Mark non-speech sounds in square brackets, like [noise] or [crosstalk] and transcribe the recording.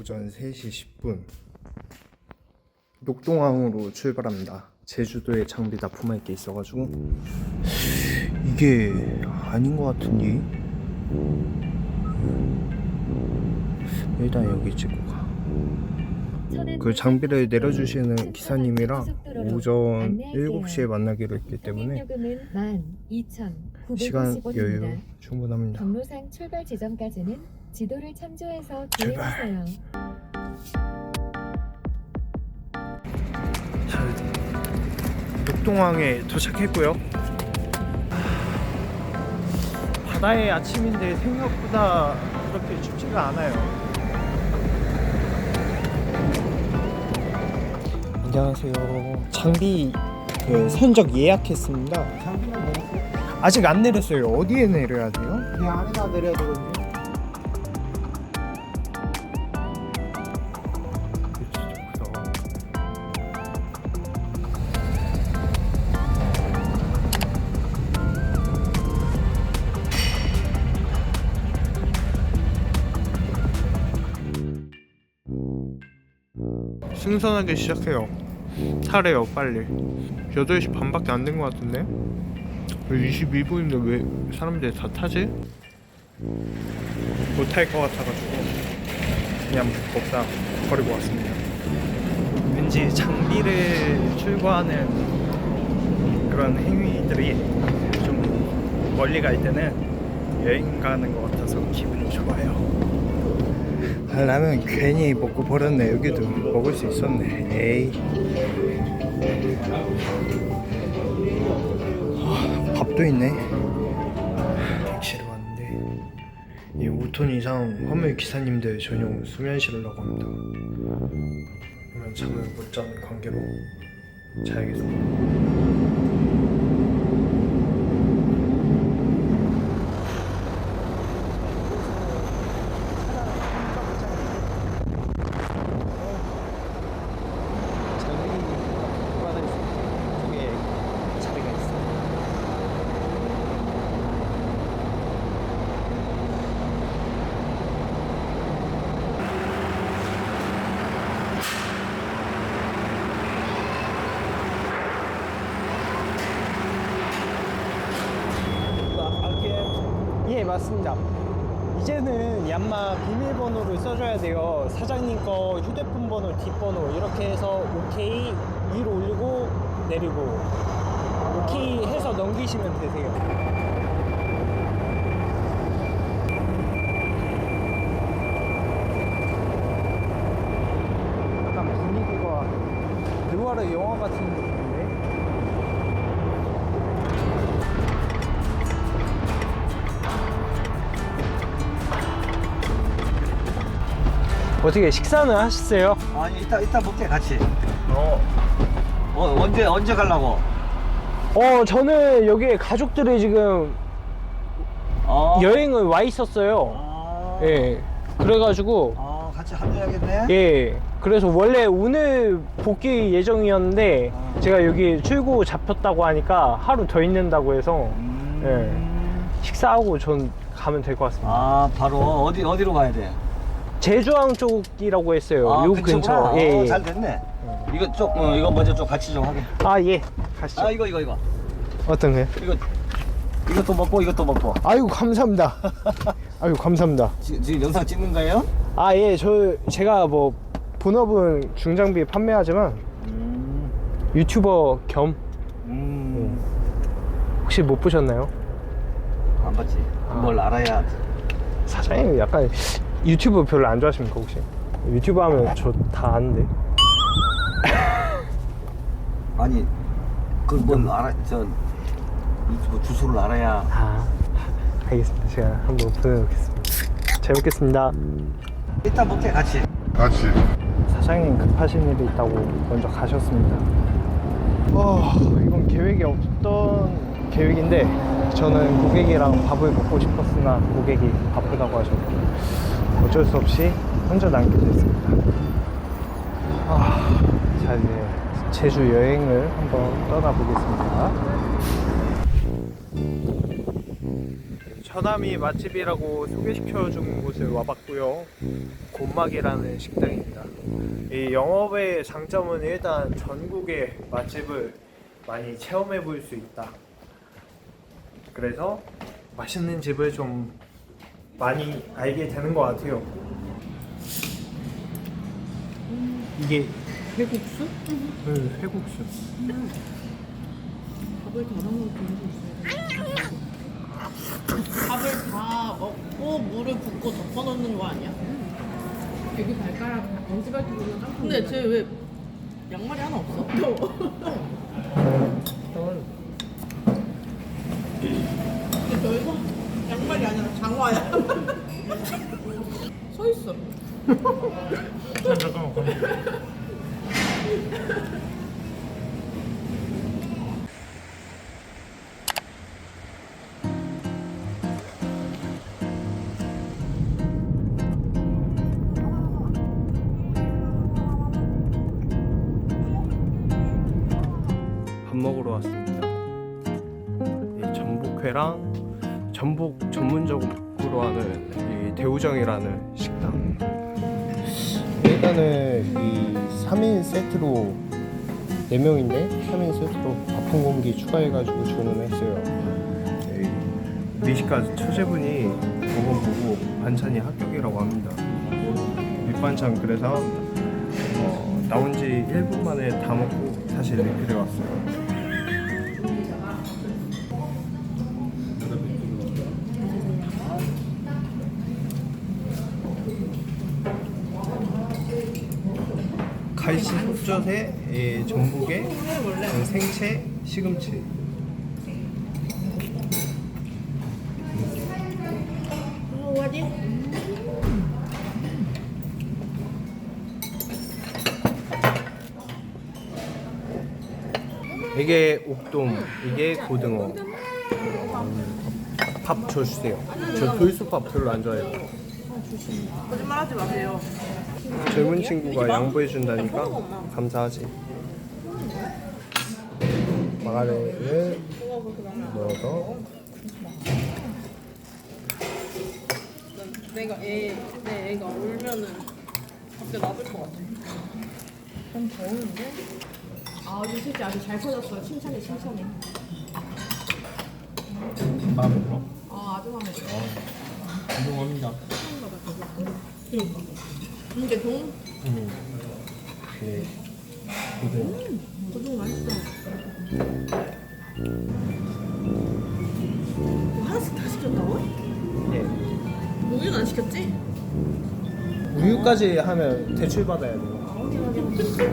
오전 3시 10분 녹동항으로 출발합니다. 제주도에 장비 납품할 게 있어가지고 이게 아닌 것 같은데 일단 여기 찍고 가. 그 장비를 내려주시는 기사님이랑 오전 7시에 만나기로 했기 때문에 시간 여유 충분합니다. 경로상 출발 지점까지는 지도를 참조해서 출발. 주행하세요. 자, 녹동항에 도착했고요. 바다의 아침인데 생각보다 그렇게 춥지가 않아요. 안녕하세요. 장비 그 선적 예약했습니다. 장비는 내렸어요? 아직 안 내렸어요. 어디에 내려야 돼요? 이 안에다 내려야 되거든요. 신선하게 시작해요. 타래요 빨리. 8시 반밖에 안 된 것 같은데? 22분인데 왜 사람들이 다 타지? 못탈 것 같아가지고 그냥 먹다 버리고 왔습니다. 왠지 장비를 출고하는 그런 행위들이 좀 멀리 갈 때는 여행 가는 것 같아서 기분이 좋아요. 아, 라면 괜히 먹고 버렸네. 여기도 먹을 수 있었네. 에이. 아, 밥도 있네. 택시를 왔는데 이 5톤 이상 화물 기사님들 전용 수면실이라고 합니다. 그러면 잠을 못 자는 관계로 자야겠습니다. 예 맞습니다. 이제는 얀마 비밀번호를 써줘야 돼요. 사장님 거 휴대폰 번호 뒷번호 이렇게 해서 오케이 위로 올리고 내리고 오케이 해서 넘기시면 되세요. 영화 같은 어떻게 식사는 하셨어요? 아니 이따 이따 먹게 같이. 어, 어 언제 언제 가려고? 어 저는 여기 가족들이 지금 어. 여행을 와 있었어요 아. 예 그래가지고 아 같이 합류하겠네. 예 그래서 원래 오늘 복귀 예정이었는데 아. 제가 여기 출고 잡혔다고 하니까 하루 더 있는다고 해서 음. 식사하고 전 가면 될 것 같습니다 아 바로 어디 어디로 가야 돼? 제주항 쪽이라고 했어요 아, 요. 근처 예, 어, 예. 잘 됐네. 이거 쪽 어, 이거 먼저 좀 같이 좀 하게. 아 예 가시죠 아 이거 이거 이거 어떤 거요? 이거 이것도 먹고 이것도 먹고. 아이고 감사합니다 [laughs] 아이고 감사합니다 지, 지금 영상 찍는 거예요? 아 예 저 제가 뭐 본업은 중장비 판매하지만 음. 유튜버 겸 음. 혹시 못 보셨나요? 안 봤지. 아. 뭘 알아야. 사장님 약간 유튜브 별로 안 좋아하십니까 혹시? 유튜브 하면 저 다 아는데 [laughs] 아니 그뭘 알아 저 유튜브 주소를 알아야. 아 알겠습니다 제가 한번 보내놓겠습니다 잘 먹겠습니다 이따 먹게 같이. 사장님 급하신 일이 있다고 먼저 가셨습니다. 어, 이건 계획이 없던 계획인데 저는 고객이랑 밥을 먹고 싶었으나 고객이 바쁘다고 하셔서 어쩔 수 없이 혼자 남게 됐습니다. 아, 자 이제 제주 여행을 한번 떠나보겠습니다. 처남이 맛집이라고 소개시켜준 곳에 와봤고요. 곤막이라는 식당입니다. 이 영업의 장점은 일단 전국의 맛집을 많이 체험해 볼 수 있다. 그래서 맛있는 집을 좀 많이 알게 되는 것 같아요. 이게 회국수? 응, 회국수. 밥을 다 넣는 경우도 있어요. 밥을 다 먹고 물을 붓고 덮어 놓는 거 아니야? 여기 발가락 엄지발톱으로 딱 근데 쟤 왜 양말이 하나 없어? 근데 저 이거 양말이 아니라 장화야. [laughs] 서 있어. 잠깐만. 밥 먹으러 왔습니다. 이 전복회랑 전복 전문적으로 하는 이 대우정이라는 식당. 일단은 이 3인 세트로 4명인데 3인 세트로 밥한 공기 추가해가지고 주문했어요. 미식가 처제분이 먹어보고 반찬이 합격이라고 합니다. 밑반찬 그래서 어, 나온 지 1분 만에 다 먹고 다시 리필해 왔어요. 갈치 속젓에 예, 전복에 생채, 시금치? 이게 옥돔, 이게 고등어. 밥 줘 주세요. 저 돌솥밥 별로 안 좋아해요. 거짓말하지 마세요. 젊은 친구가 양보해 준다니까 감사하지. 마가네를 넣어서 내가 애, 내 애가 울면은 밖에 나쁠 것 같아. 좀 더우는데? 아 새끼 아주 잘 커졌어요. 칭찬해 칭찬해. 마음에 들어. 아 아주 마음에 들어. 감동합니다. 근데 동 음. 네. 고등어. 고등 맛있어. 뭐 하나씩 다 시켰다고? 네. 우유는 안 시켰지? 우유까지 하면 대출 받아야 돼요. 이렇게 세 개?